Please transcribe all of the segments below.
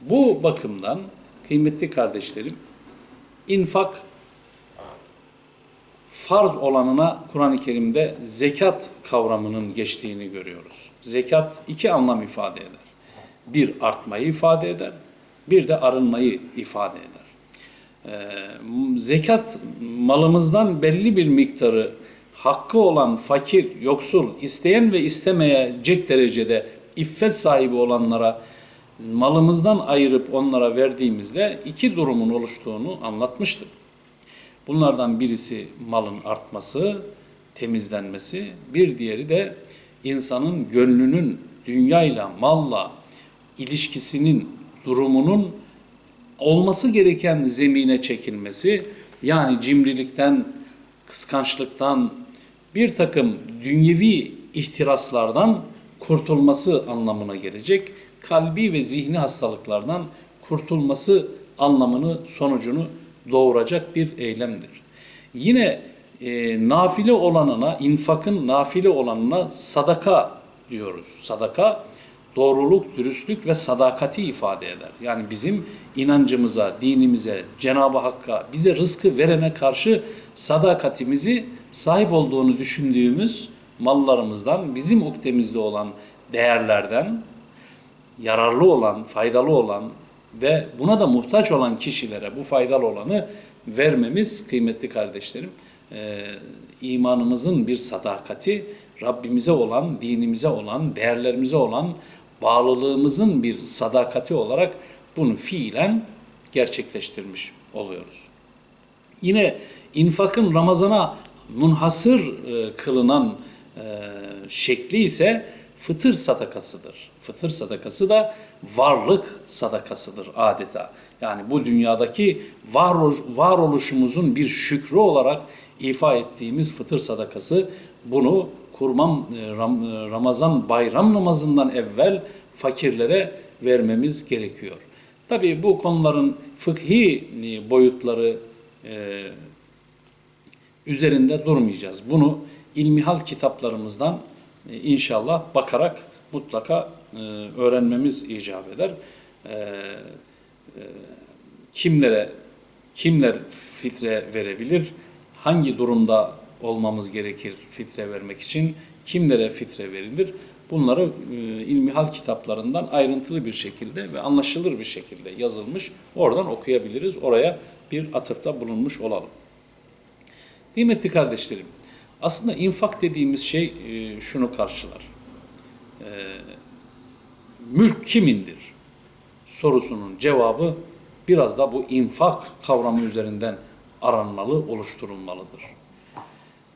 Bu bakımdan kıymetli kardeşlerim, infak farz olanına Kur'an-ı Kerim'de zekat kavramının geçtiğini görüyoruz. Zekat iki anlam ifade eder. Bir artmayı ifade eder, bir de arınmayı ifade eder. Ee, zekat malımızdan belli bir miktarı hakkı olan fakir, yoksul, isteyen ve istemeyecek derecede iffet sahibi olanlara malımızdan ayırıp onlara verdiğimizde iki durumun oluştuğunu anlatmıştık. Bunlardan birisi malın artması, temizlenmesi, bir diğeri de insanın gönlünün dünyayla, malla ilişkisinin, durumunun olması gereken zemine çekilmesi, yani cimrilikten, kıskançlıktan, bir takım dünyevi ihtiraslardan kurtulması anlamına gelecek, kalbi ve zihni hastalıklardan kurtulması anlamını, sonucunu doğuracak bir eylemdir. Yine e, nafile olanına, infakın nafile olanına sadaka diyoruz. Sadaka doğruluk, dürüstlük ve sadakati ifade eder. Yani bizim inancımıza, dinimize, Cenab-ı Hakk'a, bize rızkı verene karşı sadakatimizi sahip olduğunu düşündüğümüz mallarımızdan, bizim ukdemizde olan değerlerden, yararlı olan, faydalı olan ve buna da muhtaç olan kişilere bu faydalı olanı vermemiz kıymetli kardeşlerim. Ee, imanımızın bir sadakati, Rabbimize olan, dinimize olan, değerlerimize olan bağlılığımızın bir sadakati olarak bunu fiilen gerçekleştirmiş oluyoruz. Yine infakın Ramazan'a munhasır e, kılınan e, şekli ise fıtır sadakasıdır. Fıtır sadakası da varlık sadakasıdır adeta. Yani bu dünyadaki var, varoluşumuzun bir şükrü olarak ifa ettiğimiz fıtır sadakası bunu kurban e, Ram- Ramazan bayram namazından evvel fakirlere vermemiz gerekiyor. Tabii bu konuların fıkhi e, boyutları e, üzerinde durmayacağız. Bunu ilmihal kitaplarımızdan e, inşallah bakarak mutlaka e, öğrenmemiz icap eder. E, e, kimlere kimler fitre verebilir? Hangi durumda olmamız gerekir fitre vermek için? Kimlere fitre verilir? Bunları e, ilmihal kitaplarından ayrıntılı bir şekilde ve anlaşılır bir şekilde yazılmış. Oradan okuyabiliriz. Oraya bir atıfta bulunmuş olalım. Kıymetli kardeşlerim, aslında infak dediğimiz şey e, şunu karşılar. E, mülk kimindir? Sorusunun cevabı biraz da bu infak kavramı üzerinden aranmalı, oluşturulmalıdır.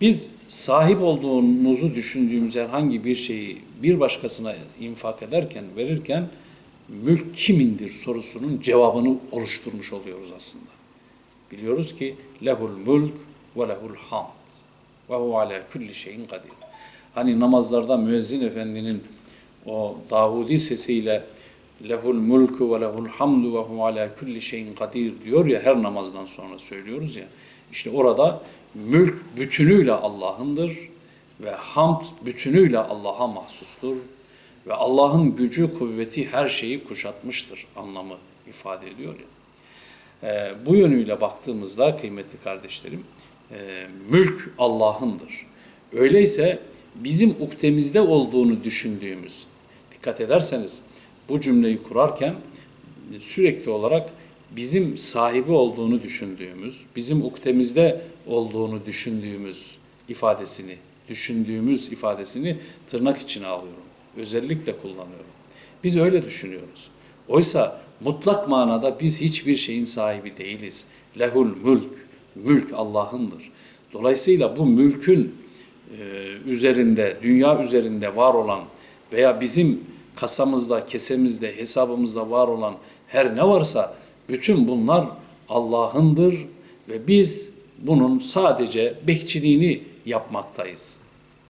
Biz sahip olduğumuzu düşündüğümüz herhangi bir şeyi bir başkasına infak ederken, verirken mülk kimindir sorusunun cevabını oluşturmuş oluyoruz aslında. Biliyoruz ki lehul mülk ve lehul hamd ve hu ala kulli şeyin kadir. Hani namazlarda müezzin efendinin o Davudi sesiyle lehul mulku ve lehul hamdu ve hu ala kulli şeyin kadir diyor ya her namazdan sonra söylüyoruz ya. İşte orada mülk bütünüyle Allah'ındır ve hamd bütünüyle Allah'a mahsustur ve Allah'ın gücü, kuvveti her şeyi kuşatmıştır anlamı ifade ediyor ya. Ee, bu yönüyle baktığımızda kıymetli kardeşlerim, e, mülk Allah'ındır. Öyleyse bizim ukdemizde olduğunu düşündüğümüz, dikkat ederseniz bu cümleyi kurarken e, sürekli olarak bizim sahibi olduğunu düşündüğümüz, bizim ukdemizde olduğunu düşündüğümüz ifadesini, düşündüğümüz ifadesini tırnak içine alıyorum. Özellikle kullanıyorum. Biz öyle düşünüyoruz. Oysa mutlak manada biz hiçbir şeyin sahibi değiliz. Lehul mülk, mülk Allah'ındır. Dolayısıyla bu mülkün üzerinde, dünya üzerinde var olan veya bizim kasamızda, kesemizde, hesabımızda var olan her ne varsa bütün bunlar Allah'ındır ve biz bunun sadece bekçiliğini yapmaktayız.